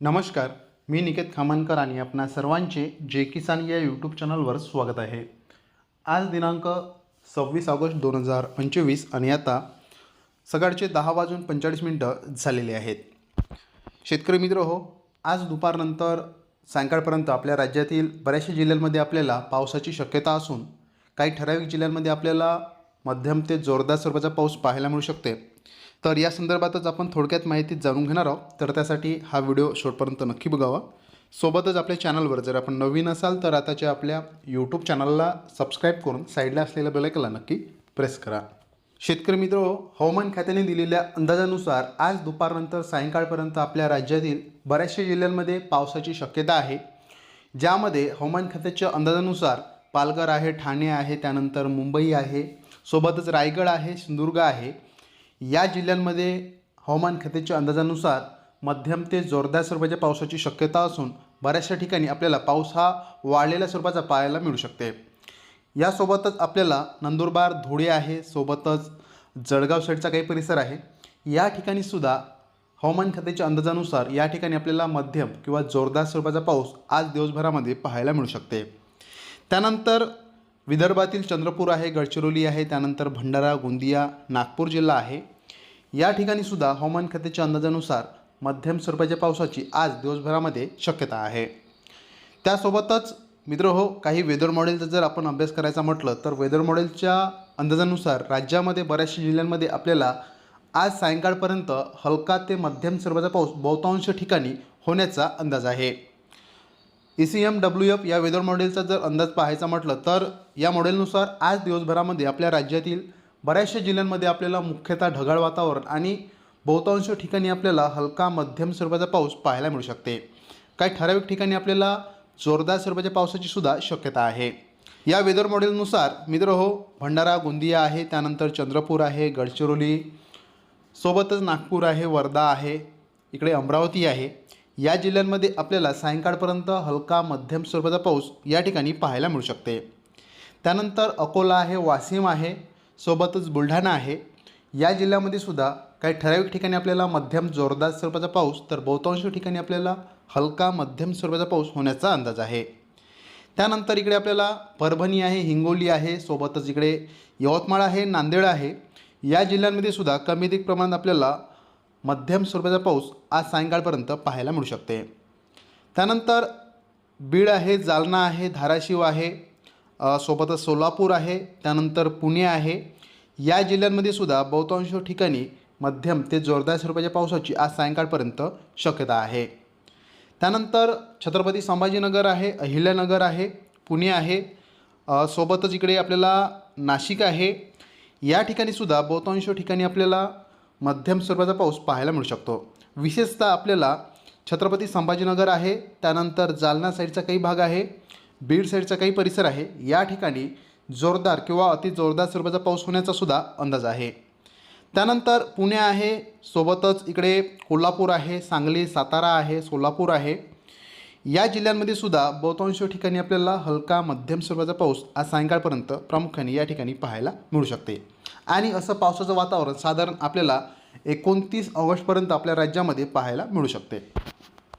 नमस्कार मी निकेत खामनकर आणि आपणा सर्वांचे जे किसान या यूट्यूब चॅनलवर स्वागत आहे. आज दिनांक सव्वीस ऑगस्ट दोन हजार पंचवीस आणि आता सकाळचे दहा वाजून पंचेचाळीस मिनटं झालेले आहेत. शेतकरी मित्र हो आज दुपारनंतर सायंकाळपर्यंत आपल्या राज्यातील बऱ्याचशा जिल्ह्यांमध्ये आपल्याला पावसाची शक्यता असून काही ठराविक जिल्ह्यांमध्ये आपल्याला मध्यम ते जोरदार स्वरूपाचा पाऊस पाहायला मिळू शकते. तर या संदर्भातच आपण थोडक्यात माहिती जाणून घेणार आहोत. तर त्यासाठी हा व्हिडिओ शेवटपर्यंत नक्की बघावा. सोबतच आपल्या चॅनलवर जर आपण नवीन असाल तर आताच्या आपल्या यूट्यूब चॅनलला सबस्क्राईब करून साईडला असलेल्या बेलायकला नक्की प्रेस करा. शेतकरी मित्र हवामान खात्याने दिलेल्या अंदाजानुसार आज दुपारनंतर सायंकाळपर्यंत आपल्या राज्यातील बऱ्याचशा जिल्ह्यांमध्ये पावसाची शक्यता आहे. ज्यामध्ये हवामान खात्याच्या अंदाजानुसार पालघर आहे ठाणे आहे त्यानंतर मुंबई आहे. सोबतच रायगड आहे सिंधुदुर्ग आहे. या जिल्ह्यांमध्ये हवामान खात्याच्या अंदाजानुसार मध्यम ते जोरदार स्वरूपाच्या पावसाची शक्यता असून बऱ्याचशा ठिकाणी आपल्याला पाऊस हा वाढलेल्या स्वरूपाचा पाहायला मिळू शकते. यासोबतच आपल्याला नंदुरबार धुळे आहे सोबतच जळगाव साईडचा काही परिसर आहे. या ठिकाणी सुद्धा हवामान खात्याच्या अंदाजानुसार या ठिकाणी आपल्याला मध्यम किंवा जोरदार स्वरूपाचा पाऊस आज दिवसभरामध्ये पाहायला मिळू शकते. त्यानंतर विदर्भातील चंद्रपूर आहे गडचिरोली आहे त्यानंतर भंडारा गोंदिया नागपूर जिल्हा आहे. या ठिकाणी सुद्धा हवामान खात्याच्या अंदाजानुसार मध्यम स्वरूपाच्या पावसाची आज दिवसभरामध्ये शक्यता आहे. त्यासोबतच मित्र हो काही वेदर मॉडेलचा जर आपण अभ्यास करायचा म्हटलं तर वेदर मॉडेलच्या अंदाजानुसार राज्यामध्ये बऱ्याचशा जिल्ह्यांमध्ये आपल्याला आज सायंकाळपर्यंत हलका ते मध्यम स्वरूपाचा पाऊस बहुतांश ठिकाणी होण्याचा अंदाज आहे. E C M W F या वेदर मॉडेलचा जर अंदाज पाहायचा म्हटलं तर या मॉडेलनुसार आज दिवसभरामध्ये आपल्या राज्यातील बऱ्याचशा जिल्ह्यांमध्ये आपल्याला मुख्यतः ढगाळ वातावरण आणि बहुतांश ठिकाणी आपल्याला हलका मध्यम स्वरूपाचा पाऊस पाहायला मिळू शकते. काही ठराविक ठिकाणी आपल्याला जोरदार स्वरूपाच्या पावसाची सुद्धा शक्यता आहे. या वेदर मॉडेलनुसार मित्र हो भंडारा गोंदिया आहे त्यानंतर चंद्रपूर आहे गडचिरोली सोबतच नागपूर आहे वर्धा आहे इकडे अमरावती आहे. या जिल्ह्यांमध्ये आपल्याला सायंकाळपर्यंत हलका मध्यम स्वरूपाचा पाऊस या ठिकाणी पाहायला मिळू शकते. त्यानंतर अकोला आहे वाशिम आहे सोबतच बुलढाणा आहे. या जिल्ह्यामध्ये सुद्धा काही ठराविक ठिकाणी आपल्याला मध्यम जोरदार स्वरूपाचा पाऊस तर बहुतांश ठिकाणी आपल्याला हलका मध्यम स्वरूपाचा पाऊस होण्याचा अंदाज आहे. त्यानंतर इकडे आपल्याला परभणी आहे हिंगोली आहे सोबतच इकडे यवतमाळ आहे नांदेड आहे. या जिल्ह्यांमध्ये सुद्धा कमी अधिक प्रमाणात आपल्याला मध्यम स्वरूपाचा पाऊस आज सायंकाळपर्यंत पाहायला मिळू शकते. त्यानंतर बीड आहे जालना आहे धाराशिव आहे सोबतच सोलापूर आहे त्यानंतर पुणे आहे. या जिल्ह्यांमध्ये सुद्धा बहुतांश ठिकाणी मध्यम ते जोरदार स्वरूपाच्या पावसाची आज सायंकाळपर्यंत शक्यता आहे. त्यानंतर छत्रपती संभाजीनगर आहे अहिल्यानगर आहे पुणे आहे. सोबतच इकडे आपल्याला नाशिक आहे. या ठिकाणी सुद्धा बहुतांश ठिकाणी आपल्याला मध्यम स्वरूपाचा पाऊस पाहायला मिळू शकतो. विशेषतः आपल्याला छत्रपती संभाजीनगर आहे त्यानंतर जालना साईडचा काही भाग आहे. बीड साईडचा काही परिसर आहे. या ठिकाणी जोरदार किंवा अति जोरदार स्वरूपाचा पाऊस होण्याचा सुद्धा अंदाज आहे. त्यानंतर पुणे आहे सोबतच इकडे कोल्हापूर आहे सांगली सातारा आहे सोलापूर आहे. या जिल्ह्यांमध्ये सुद्धा बहुतांश ठिकाणी आपल्याला हलका मध्यम स्वरूपाचा पाऊस आज सायंकाळपर्यंत प्रामुख्याने या ठिकाणी पाहायला मिळू शकते. आणि असं पावसाचं वातावरण साधारण आपल्याला एकोणतीस ऑगस्टपर्यंत आपल्या राज्यामध्ये पाहायला मिळू शकते.